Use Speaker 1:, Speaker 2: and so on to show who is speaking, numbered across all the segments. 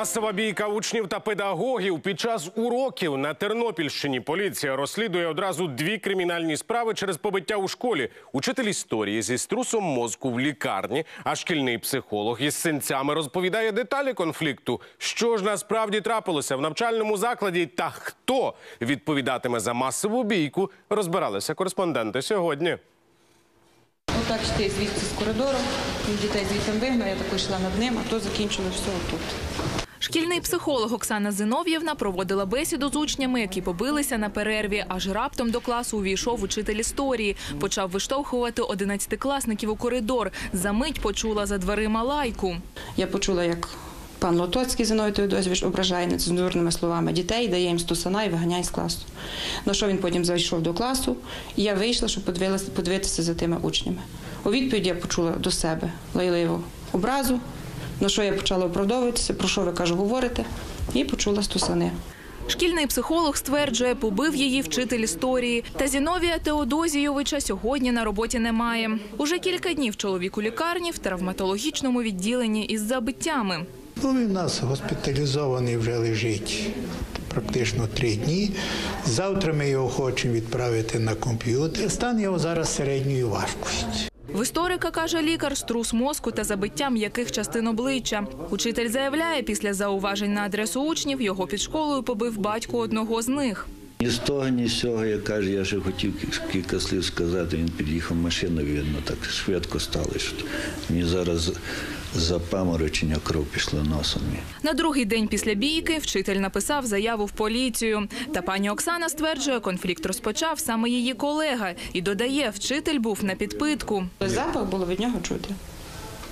Speaker 1: Масова бійка учнів та педагогів під час уроків на Тернопільщині поліція розслідує одразу дві кримінальні справи через побиття у школі. Учитель історії зі струсом мозку в лікарні, а шкільний психолог із синцями розповідає деталі конфлікту. Що ж насправді трапилося в навчальному закладі та хто відповідатиме за масову бійку, розбиралися кореспонденти сьогодні.
Speaker 2: Отак йти звідси з коридору, дітей звідти вигнав, я також йшла над ним, а то закінчили все тут.
Speaker 3: Шкільний психолог Оксана Зинов'євна проводила бесіду з учнями, які побилися на перерві. Аж раптом до класу увійшов учитель історії. Почав виштовхувати одинадцятикласників у коридор. За мить почула за дверима лайку.
Speaker 2: Я почула, як пан Лотоцький Зиновій Теодозович ображає нецензурними словами дітей, дає їм стусана і виганяє з класу. На що він потім зайшов до класу, і я вийшла, щоб подивитися за тими учнями. У відповідь я почула до себе лайливу образу, на що я почала оправдовуватися, про що ви кажу, говорите, і почула стусани.
Speaker 3: Шкільний психолог стверджує, побив її вчитель історії. Та Зіновія Теодозійовича сьогодні на роботі немає. Уже кілька днів чоловік у лікарні в травматологічному відділенні із забиттями.
Speaker 4: Ну, він у нас госпіталізований вже лежить практично три дні. Завтра ми його хочемо відправити на комп'ютер. Стан його зараз середньої важкості.
Speaker 3: В історика каже лікар, струс мозку та забиття м'яких частин обличчя. Учитель заявляє, після зауважень на адресу учнів його під школою побив батько одного з них.
Speaker 5: Ні з того, ні з цього, я кажу, я ще хотів кілька слів сказати. Він під'їхав машиною, видно, так швидко стало. Що мені зараз запаморочення кров пішла носом.
Speaker 3: На другий день після бійки вчитель написав заяву в поліцію. Та пані Оксана стверджує, конфлікт розпочав саме її колега і додає, вчитель був на підпитку.
Speaker 2: Запах було від нього чути.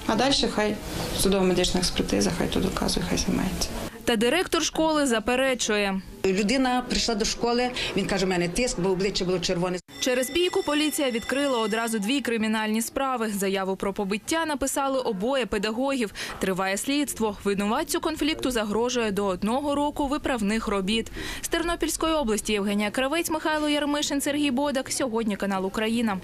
Speaker 2: А далі хай судово медична експертиза, хай то доказує, хай займається.
Speaker 3: Та директор школи заперечує.
Speaker 6: Людина прийшла до школи, він каже, у мене тиск, бо обличчя було червоне.
Speaker 3: Через бійку поліція відкрила одразу дві кримінальні справи. Заяву про побиття написали обоє педагогів. Триває слідство. Винуватцю конфлікту загрожує до одного року виправних робіт. З Тернопільської області Євгенія Кравець, Михайло Ярмишин, Сергій Бодак. Сьогодні канал Україна.